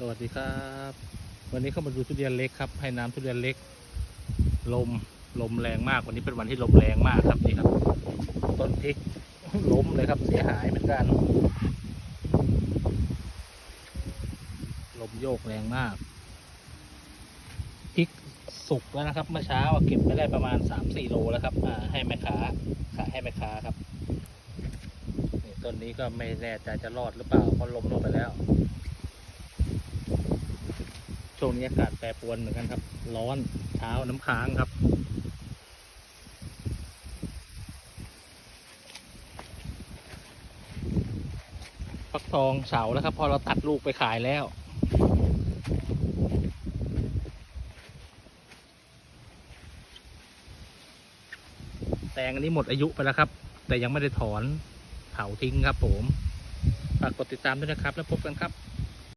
สวัสดีครับ วันนี้เข้ามาดูทุเรียนเล็กครับ ให้น้ำทุเรียนเล็ก ลมลมแรงมากวันนี้เป็นวันที่ลมแรงมากครับนี่ครับต้นพริกล้มเลยครับเสียหายเหมือนกัน ลมโยกแรงมากพริกสุกแล้วนะครับเมื่อเช้าเก็บไปได้ประมาณสามสี่โลแล้วครับอ่าให้แม่ค้าขายให้แม่ค้าครับต้นนี้ก็ไม่แน่ใจจะรอดหรือเปล่าเพราะล้มลงไปแล้ว ช่วงนี้อากาศแปรปรวนเหมือนกันครับ ร้อนเช้าน้ำค้างครับ ฟักทองเฉาแล้วครับ พอเราตัดลูกไปขายแล้ว แตงอันนี้หมดอายุไปแล้วครับ แต่ยังไม่ได้ถอนเผาทิ้งครับผม ฝากกดติดตามด้วยนะครับ แล้วพบกันครับ